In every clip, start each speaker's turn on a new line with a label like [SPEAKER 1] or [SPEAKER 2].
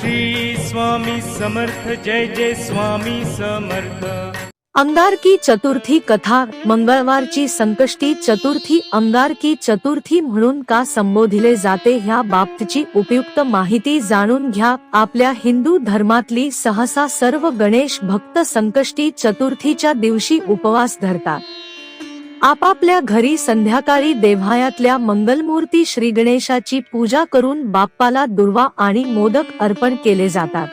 [SPEAKER 1] श्री स्वामी समर्थ जय जय स्वामी समर्थ.
[SPEAKER 2] अंगारकी चतुर्थी कथा मंगळवारची संकष्टी चतुर्थी अंगारकी चतुर्थी म्हणून का संबोधिले जाते ह्या बाबतची उपयुक्त माहिती जाणून घ्या. आपल्या हिंदू धर्मातली सहसा सर्व गणेश भक्त संकष्टी चतुर्थीच्या दिवशी उपवास धरतात. आपापल्या घरी संध्याकाळी देव्हायातल्या मंगलमूर्ती श्री गणेशाची पूजा करून बाप्पाला दुर्वा आणि मोदक अर्पण केले जातात.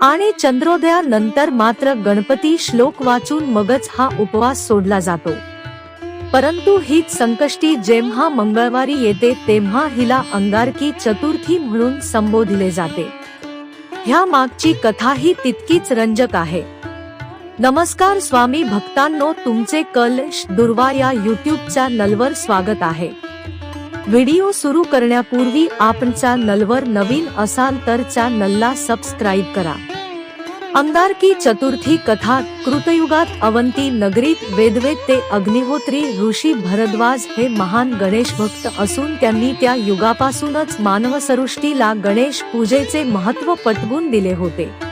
[SPEAKER 2] आणि चंद्रोदयानंतर मात्र गणपती श्लोक वाचून मगच हा उपवास सोडला जातो. परंतु हीच संकष्टी जेव्हा मंगळवारी येते तेव्हा हिला अंगारकी चतुर्थी म्हणून संबोधले जाते. ह्या मागची कथाही तितकीच रंजक आहे. नमस्कार स्वामी भक्तांनो तुमचे कलश दुर्वा या युट्यूब चॅनलवर स्वागत आहे. व्हिडिओ सुरू करण्यापूर्वी आपण नलवर नवीन असाल तर चॅनलला सबस्क्राईब करा. आमदारकी चतुर्थी कथा कृतयुगात अवंती नगरीत वेदवेद ते अग्निहोत्री ऋषी भरद्वाज हे महान गणेश भक्त असून त्यांनी त्या युगापासूनच मानवसृष्टीला गणेश पूजेचे महत्त्व पटवून दिले होते.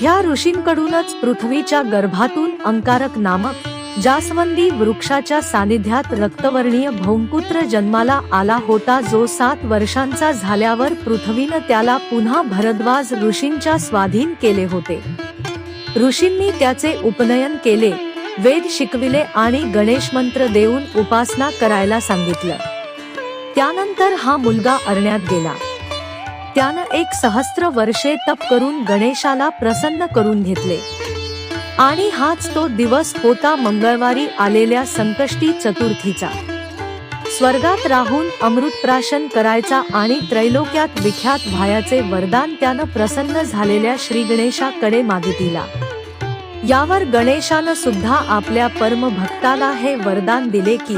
[SPEAKER 2] ह्या ऋषींकडूनच पृथ्वीच्या गर्भातून अंकारक नामक जास्वंदी वृक्षाच्या सानिध्यात रक्तवर्णीय भौंकुत्र जन्माला आला होता जो सात वर्षांचा झाल्यावर पृथ्वीनं त्याला पुन्हा भरद्वाज ऋषींच्या स्वाधीन केले होते. ऋषींनी त्याचे उपनयन केले वेद शिकविले आणि गणेश मंत्र देऊन उपासना करायला सांगितलं. त्यानंतर हा मुलगा अरण्यात गेला. त्यानं एक सहस्त्र वर्षे तप करून गणेशाला प्रसन्न करून घेतले. आणि हाच तो दिवस होता मंगळवारी आलेल्या संकष्टी चतुर्थीचा. स्वर्गात राहून अमृतप्राशन करायचा आणि त्रैलोक्यात विख्यात भायाचे वरदान त्यानं प्रसन्न झालेल्या श्री गणेशाकडे मागितला. यावर गणेशानं सुद्धा आपल्या परम भक्ताला हे वरदान दिले की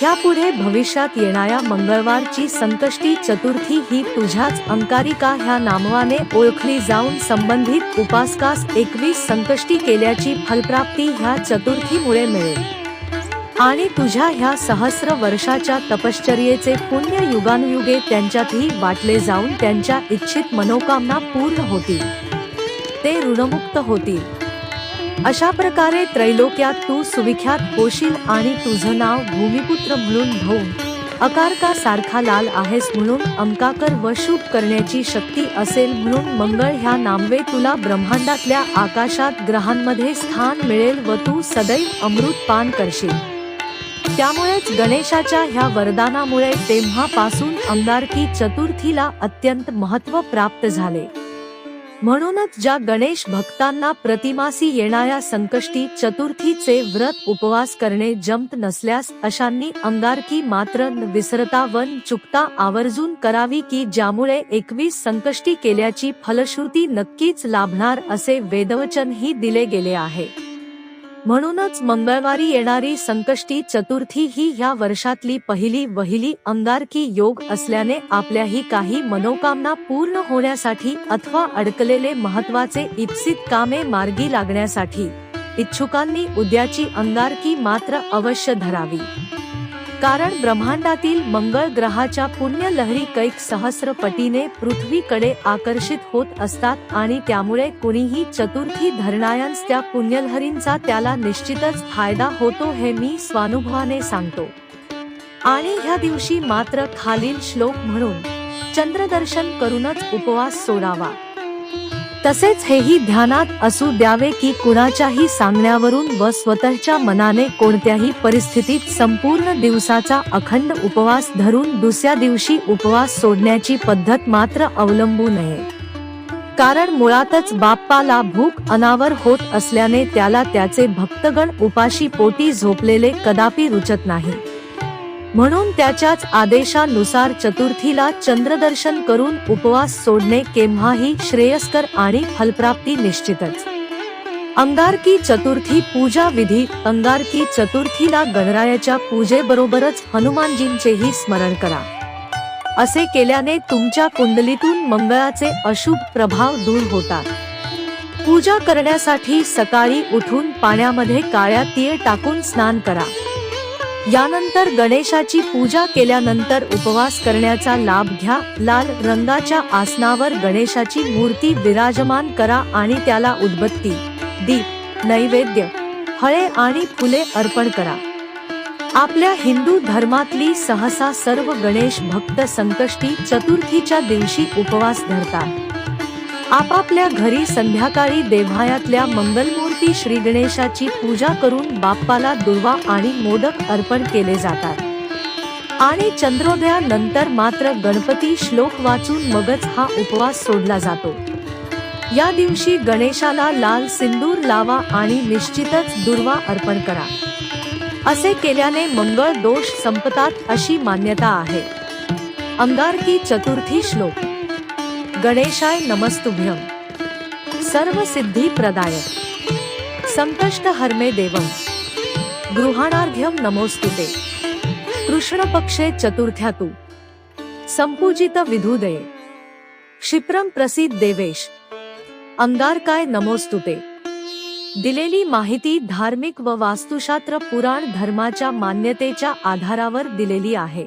[SPEAKER 2] ह्यापुढे भविष्यात येणाऱ्या मंगळवारची संकष्टी चतुर्थी ही तुझ्याच अंकारिका ह्या नामवाने ओळखली जाऊन संबंधित उपासकास एकवीस संकष्टी केल्याची फलप्राप्ती ह्या चतुर्थीमुळे मिळेल. आणि तुझ्या ह्या सहस्र वर्षाच्या तपश्चर्येचे पुण्य युगानुयुगे त्यांच्यातही वाटले जाऊन त्यांच्या इच्छित मनोकामना पूर्ण होतील. ते ऋणमुक्त होतील. अशा प्रकारे त्रैलोक्यात तू सुविख्यात होशील आणि तुझं नाव भूमिपुत्र म्हणून होऊन अकारका सारखा लाल आहेस म्हणून अंकाकर व शुभ करण्याची शक्ती असेल म्हणून मंगळ ह्या नामवे तुला ब्रह्मांडातल्या आकाशात ग्रहांमध्ये स्थान मिळेल व तू सदैव अमृत पान करशील. त्यामुळेच गणेशाच्या ह्या वरदानामुळे तेव्हापासून अंगारकी चतुर्थीला अत्यंत महत्त्व प्राप्त झाले. म्हणूनच ज्या गणेश भक्तांना प्रतिमासी येणाऱ्या संकष्टी चतुर्थीचे व्रत उपवास करणे जमत नसल्यास अशांनी अंगारकी मात्र विसरता वन चुकता आवर्जून करावी की ज्यामुळे एकवीस संकष्टी केल्याची फलश्रुती नक्कीच लाभणार असे वेदवचनही दिले गेले आहे. म्हणूनच मंगळवारी येणारी संकष्टी चतुर्थी ही ह्या वर्षातली पहिली वहिली अंगारकी योग असल्याने आपल्याही काही मनोकामना पूर्ण होण्यासाठी अथवा अडकलेले महत्त्वाचे इप्सित कामे मार्गी लागण्यासाठी. इच्छुकांनी उद्याची अंगारकी मात्र अवश्य धरावी. कारण ब्रह्मांडातील मंगळ ग्रहाच्या पुण्य लहरी कैक सहस्र पटीने पृथ्वीकडे आकर्षित होत असतात आणि त्यामुळे कुणीही चतुर्थी धरणायांस त्या पुण्यलहरींचा त्याला निश्चितच फायदा होतो हे मी स्वानुभवाने सांगतो. आणि ह्या दिवशी मात्र खालील श्लोक म्हणून चंद्रदर्शन करूनच उपवास सोडावा. तसेच हेही ध्यानात असू द्यावे की कुणाच्याही सांगण्यावरून व स्वतःच्या मनाने कोणत्याही परिस्थितीत संपूर्ण दिवसाचा अखंड उपवास धरून दुसऱ्या दिवशी उपवास सोडण्याची पद्धत मात्र अवलंबू नये कारण मुळातच बाप्पाला भूक अनावर होत असल्याने त्याला त्याचे भक्तगण उपाशी पोटी झोपलेले कदापि रुचत नाही. म्हणून त्याच्याच आदेशानुसार चतुर्थीला चंद्रदर्शन करून उपवास सोडणे केव्हाही श्रेयस्कर आणि फलप्राप्ती निश्चितच. अंगारकी चतुर्थी पूजा विधी अंगारकी चतुर्थीला गणरायाच्या पूजेबरोबरच हनुमानजींचेही स्मरण करा. असे केल्याने तुमच्या कुंडलीतून मंगळाचे अशुभ प्रभाव दूर होतात. पूजा करण्यासाठी सकाळी उठून पाण्यामध्ये काळ्या तीळ टाकून स्नान करा. यानंतर गणेशाची पूजा केल्यानंतर उपवास करण्याचा लाभ घ्या. लाल रंगाच्या आसनावर गणेशाची मूर्ती विराजमान करा आणि त्याला उदबत्ती दीप नैवेद्य फळे आणि फुले अर्पण करा. आपल्या हिंदू धर्मातली सहसा सर्व गणेश भक्त संकष्टी चतुर्थीच्या दिवशी उपवास धरतात. आपापल्या घरी संध्याकाळी देव्हायातल्या मंगलमूर्ती श्री गणेशाची पूजा करून बाप्पाला दुर्वा आणि मोदक अर्पण केले जातात. आणि चंद्रोदयानंतर मात्र गणपती श्लोक वाचून मगच हा उपवास सोडला जातो. या दिवशी गणेशाला लाल सिंदूर लावा आणि निश्चितच दुर्वा अर्पण करा. असे केल्याने मंगळ दोष संपतात अशी मान्यता आहे. अंगारकी चतुर्थी श्लोक. गणेशाय नमस्तुभ्यम। सर्व सिद्धी प्रदायक संकष्ट हरमे देवम। गृहाणार्घ्यम नमोस्तुते कृष्ण पक्षे चतुर्थ्यातु। संपूजित विधुदये। क्षिप्रम प्रसिद्ध देवेश। अंगारकाय नमोस्तुते दिलेली माहिती धार्मिक व वास्तुशास्त्र पुराण धर्माच्या मान्यतेच्या आधारावर दिलेली आहे।